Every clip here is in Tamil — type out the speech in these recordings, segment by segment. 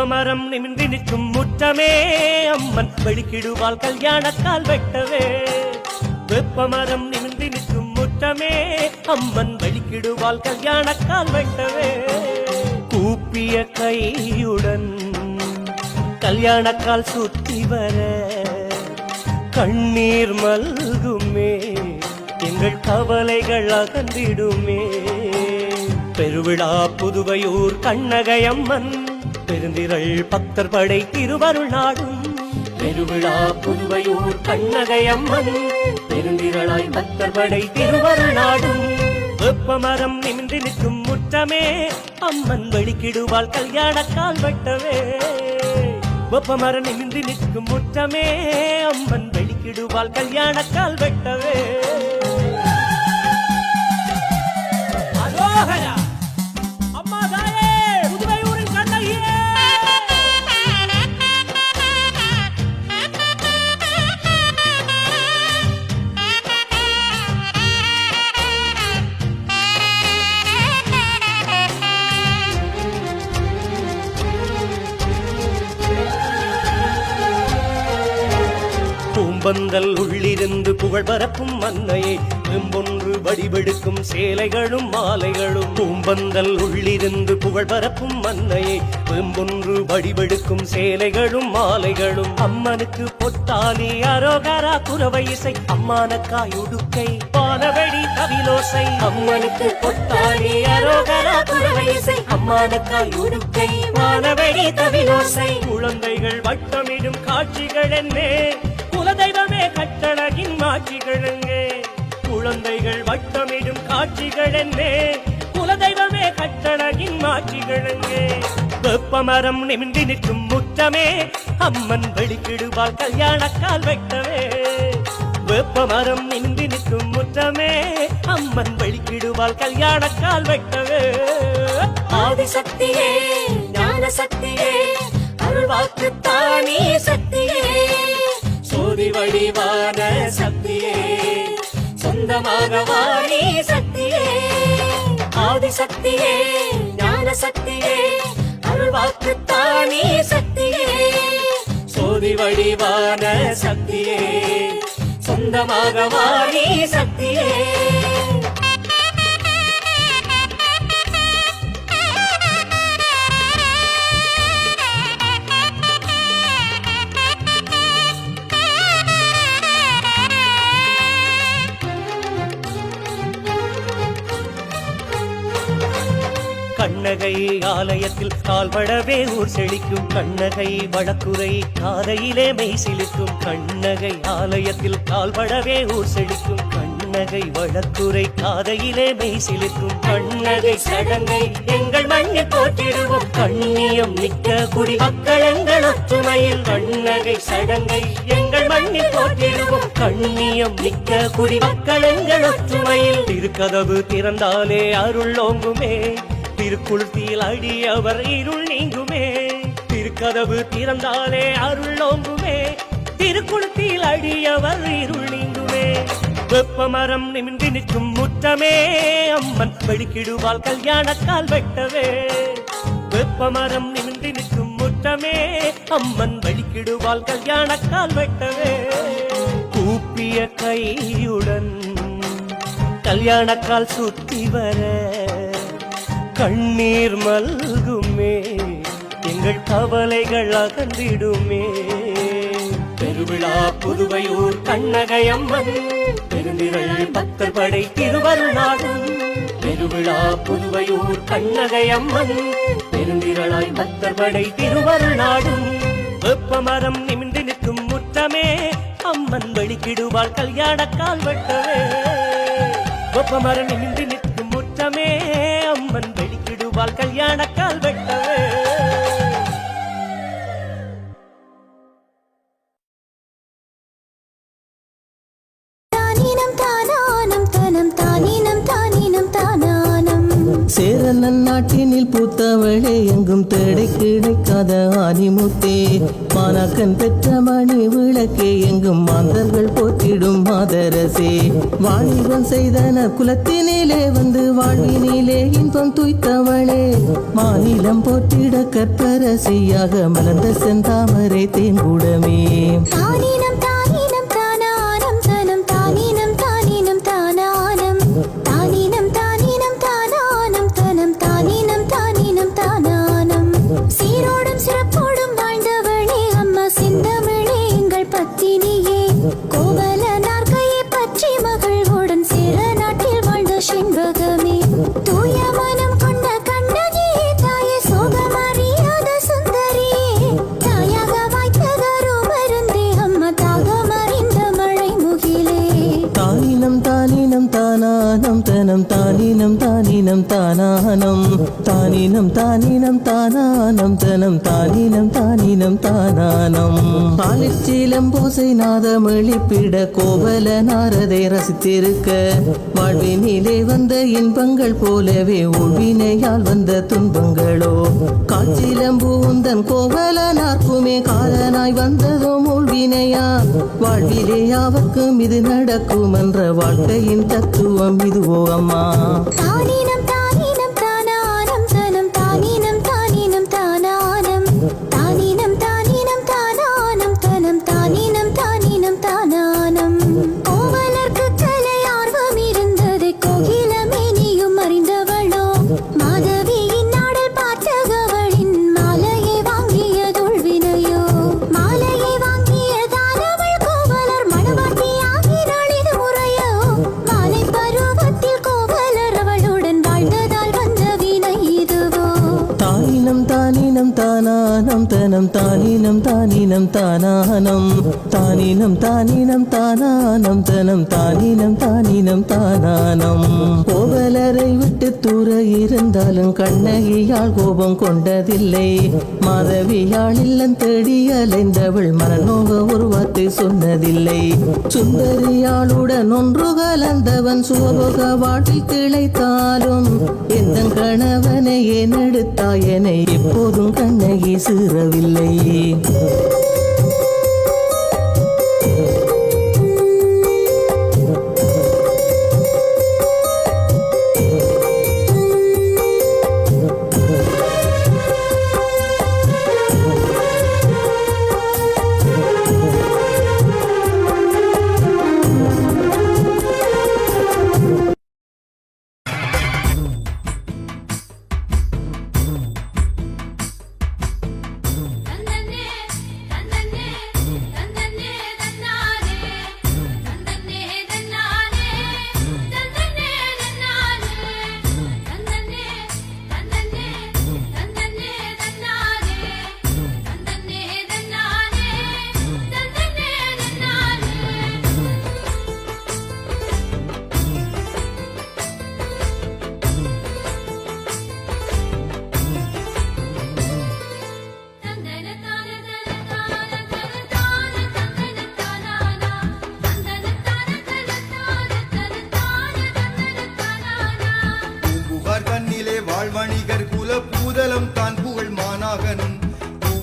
வெப்பமரம் நிமிந்து நிற்கும் முற்றமே. அம்மன் வெளிக்கிடுவாள் கல்யாணக்கால் வெட்டவே. வெப்பமரம் நிமிந்து நிற்கும் முற்றமே. அம்மன் வெளிக்கிடுவாள் கல்யாணக்கால் வெட்டவே. கூப்பிய கையுடன் கல்யாணக்கால் சுத்தி வர கண்ணீர் மல்குமே. எங்கள் கவலைகள் அகன்றிடுமே. பெருவிழா புதுவையூர் கண்ணகையம்மன் பெருந்திரள் பக்தர் படை திருவருள் நாடும். பெருவிழா புதுவையூர் கண்ணகையம்மன் பெருந்திரளாய் பக்தர் படை திருவருள் நாடும். வெப்பமரம் நிமிர்ந்து நிற்கும் முற்றமே அம்மன் வெளிக்கிடுவாள் கல்யாணக்கால் வெட்டவே. வெப்பமரம் நிமிர்ந்து நிற்கும் முற்றமே அம்மன் வெளிக்கிடுவாள் கல்யாணக்கால் வெட்டவே. அரோகரா! பூம்பந்தல் உள்ளிருந்து புகழ் பரப்பும் மன்னையை வெம்பொன்று வடிவெடுக்கும் சேலைகளும் மாலைகளும். பூம்பந்தல் உள்ளிருந்து புகழ் பரப்பும் மன்னையை வெம்பொன்று வடிவெடுக்கும் சேலைகளும் மாலைகளும். அம்மனுக்கு பொட்டாலி அரோகரா குறவை இசை அம்மானக்காய் உடுக்கை பானவழி கவிலோசை. அம்மனுக்கு பொட்டாலி அரோகரா குறவை இசை அம்மானக்காய் உடுக்கை வானவெடி கவிலோசை. குழந்தைகள் வட்டமிடும் காட்சிகள் என்னே. குலதெய்வமே கட்டழகின் மாட்சிகளுங்கே குழந்தைகள் வட்டமிடும் காட்சிகள் என்னே குலதெய்வமே கட்டழகின் மாட்சிகளுங்கே வெப்பமரம் நிமிந்து நிற்கும் முற்றமே. அம்மன் வெளிக்கிடுவாள் கல்யாணக்கால் வெட்டவே வெப்பமரம் நிமிந்து நிற்கும் முற்றமே. அம்மன் வெளிக்கிடுவாள் கல்யாணக்கால் வெட்டவே ஆதிசக்தியே ஞான சக்தியே அருள்வாக்கு தானே சக்தியே. சோதி வடிவான சக்தியே. சொந்தமாக வாணி சக்தியே. ஆதி சக்தியே ஞான சக்தியே அருள்வாக்கு தானே சக்தியே. சோதி வடிவான சக்தியே. சொந்தமாக வாணி சக்தியே. ஆலயத்தில் கால்படவே ஊர் செழிக்கும் கண்ணகை வழக்குரை காதையிலே மெய் சிலிக்கும் கண்ணகை. ஆலயத்தில் கால்படவே ஊர் செழிக்கும் கண்ணகை வழக்குரை காதையிலே மெய் சிலிக்கும் கண்ணகை. சடங்கை எங்கள் மண்ணில் போற்றிடுவோம். கண்ணியம் மிக்க குடி மக்கள் எங்கள் ஒற்றுமையில் கண்ணகை. சடங்கை எங்கள் மண்ணில் போற்றிடுவோம். கண்ணியம் மிக்க குடி மக்கள் எங்கள் ஒற்றுமையில். திருக்கதவு திறந்தாலே அருள் ஓங்குமே. திருக்குளத்தில் அடியவர் இருள் நீங்குமே. திருக்கதவு திறந்தாலே அருள் ஓங்குமே. திருக்குளத்தில் அடியவர் இருள் நீங்குமே. வெப்பமரம் நிமிந்து நிற்கும் முற்றமே. அம்மன் வெளிக்கிடுவாள் கல்யாணக்கால் வெட்டவே. வெப்பமரம் நிமிந்து நிற்கும் முற்றமே. அம்மன் வெளிக்கிடுவாள் கல்யாணக்கால் வெட்டவே. கூப்பிய கையுடன் கல்யாணக்கால் சுத்தி வர கண்ணீர் மல்குமே எங்கள் கவலைகள் அகன்றிடுமே. பெருவிழா புதுவையூர் கண்ணகையம்மன் பெருந்திரள் பக்தர் படை திருவருநாடும் பெருவிழா புதுவையூர் கண்ணகையம்மன் பெருந்திரளாய் பக்தர் படை திருவருநாடும் வெப்பமரம் நிமிந்து நிற்கும் முற்றமே அம்மன் வெளிக்கிடுவாள் கல்யாண வெட்டவே வெப்பமரம் நிமிந்து நிற்கும் முற்றமே கல்யாணக்கால் வெட்டவே நன்னாட்டினில் எங்கும் தேடை கிடைக்காத ஆனிமுத்தே மாணாக்கன் பெற்ற மணி விளக்கே எங்கும் மாந்தர்கள் போற்றிடும் மாதரசே. வாணிபம் செய்தன குலத்தினிலே வந்து வாழ்வினிலே இன்பம் துய்த்தவளே. மாநிலம் போற்றிட கற்பரசியாக மலர்ந்த செந்தாமரை தேங்குடமே. தானினம் தானினம் தானானம் தனம் தானினம் தானினம் தானானம். பாலிச்சீலம் பூசை நாதம் எழுப்பிட கோவல நாரதை ரசித்திருக்க. வாழ்வினிலே வந்த இன்பங்கள் போலவே உள்வினையால் வந்த துன்பங்களோ. காட்சிலம்பூந்தன் கோவல நாற்குமே காலனாய் வந்ததும் உள்வினையா வாழ்விலே யாவர்க்கும் இது நடக்கும் என்ற வாழ்க்கையின் தத்துவம் இதுவோ அம்மா. தானானம் தானினம் தானினம் தானானம். தானினம் தானினம் தானானம். தனம் தானினம் தானினம் தானானம். கோவலரை விட்டு தூர இருந்தாலும் கண்ணகியால் கோபம் கொண்டதில்லை. மாதவியாள் இல்லம் தேடி அலைந்தவள் மனநோக ஒரு வார்த்தை சொன்னதில்லை. சுந்தரியாளுடன் ஒன்று கலந்தவன் சுகபோக வாழ்வில் கிளைத்தாலும் எந்த கணவனை ஏன் எப்போதும் கண்ணகி சிறவு வரவில்லை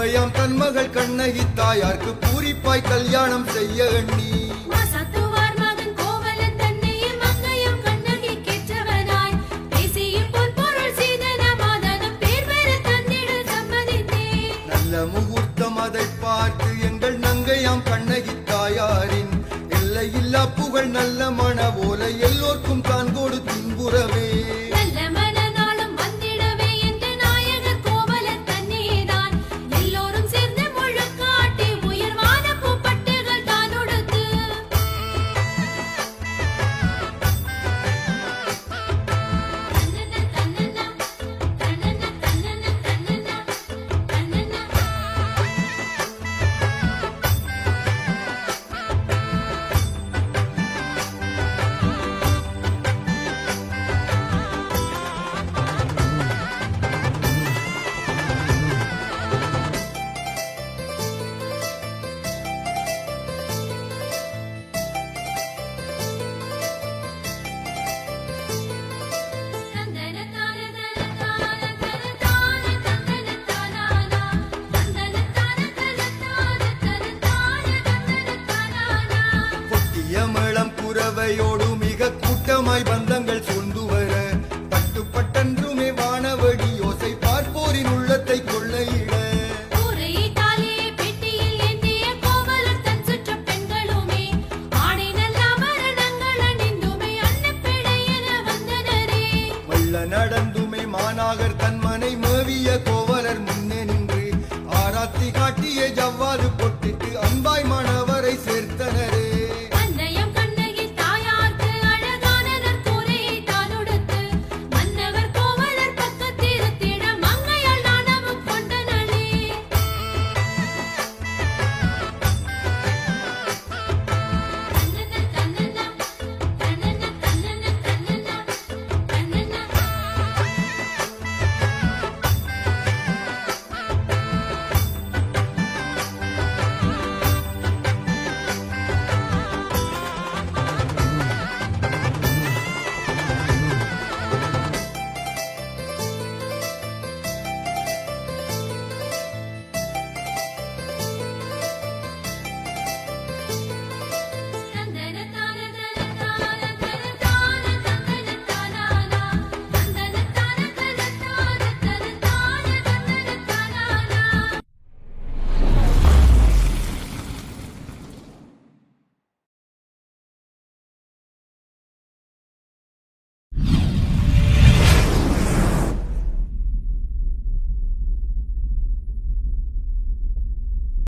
பூவையாம் தன் மகள் கண்ணகி தாயார்க்கு பூரிப்பாய் கல்யாணம் செய்ய எண்ணி. நல்ல முகூர்த்தம் அதை பார்த்து எங்கள் நங்கையாம் கண்ணகி தாயாரின். எல்லையில்லா புகழ் நல்ல மன போல எல்லோர்க்கும்